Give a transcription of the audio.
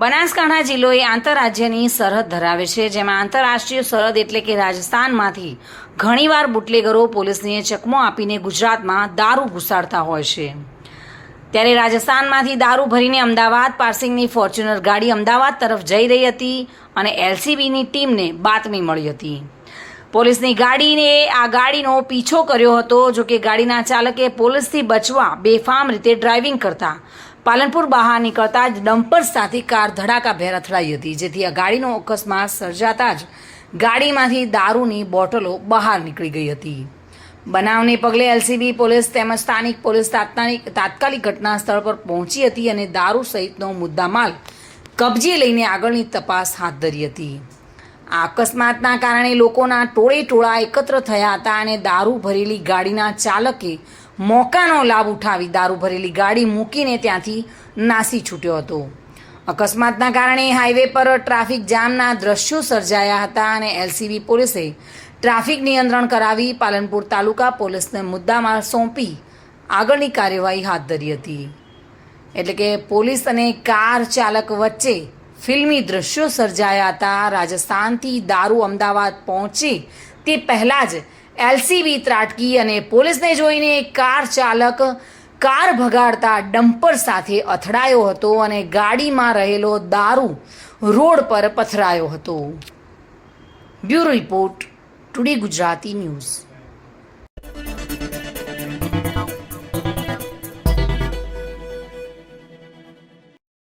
બનાસકાંઠા જિલ્લો એ આંતરરાજ્યની સરહદ ધરાવે છે, જેમાં આંતરરાષ્ટ્રીય સરહદ એટલે કે રાજસ્થાનમાંથી ઘણીવાર બુટલેગરો પોલીસને ચકમો આપીને ગુજરાતમાં દારૂ ઘુસાડતા હોય છે. ત્યારે રાજસ્થાનમાંથી દારૂ ભરીને અમદાવાદ પાર્સિંગની ફોર્ચ્યુનર ગાડી અમદાવાદ તરફ જઈ રહી હતી અને એલસીબીની ટીમને બાતમી મળી હતી. પોલીસની ગાડીને આ ગાડીનો પીછો કર્યો હતો, જો કે ગાડીના ચાલકે પોલીસથી બચવા બેફામ રીતે ડ્રાઇવિંગ કરતા. પાલનપુર બહાર નીકળતા જ ડમ્પર સાથે કાર ધડાકાભેર અથડાઈ હતી, જેથી આ ગાડીનો અકસ્માત સર્જાતા જ ગાડીમાંથી દારૂની બોટલો બહાર નીકળી ગઈ હતી. બનાવને પગલે એલસીબી પોલીસ તેમજ સ્થાનિક પોલીસ તાત્કાલિક તાત્કાલિક ઘટના સ્થળ પર પહોંચી હતી અને દારૂ સહિતનો મુદ્દામાલ કબજે લઈને આગળની તપાસ હાથ ધરી હતી. અકસ્માતના કારણે લોકોના ટોળે ટોળા એકત્ર થયા હતા અને દારૂ ભરેલી ગાડીના ચાલકે મોકાનો લાભ ઉઠાવી દારૂ ભરેલી ગાડી મૂકીને ત્યાંથી નાસી છૂટ્યો હતો. અકસ્માતના કારણે હાઈવે પર ટ્રાફિક જામના દ્રશ્યો સર્જાયા હતા અને એલસીબી પોલીસે ટ્રાફિક નિયંત્રણ કરાવી પાલનપુર તાલુકા પોલીસને મુદ્દામાં સોંપી આગળની કાર્યવાહી હાથ ધરી હતી. એટલે કે પોલીસ અને કાર ચાલક વચ્ચે ફિલ્મી દ્રશ્યો સર્જાયા હતા. રાજસ્થાનથી દારૂ અમદાવાદ પહોંચી તે પહેલાં જ એલસીબી ત્રાટકી અને પોલીસને જોઈને કાર ચાલક કાર ભગાડતા ડમ્પર સાથે અથડાયો હતો અને ગાડીમાં રહેલો દારૂ રોડ પર પથરાયો હતો. Bureau report today Gujarati news.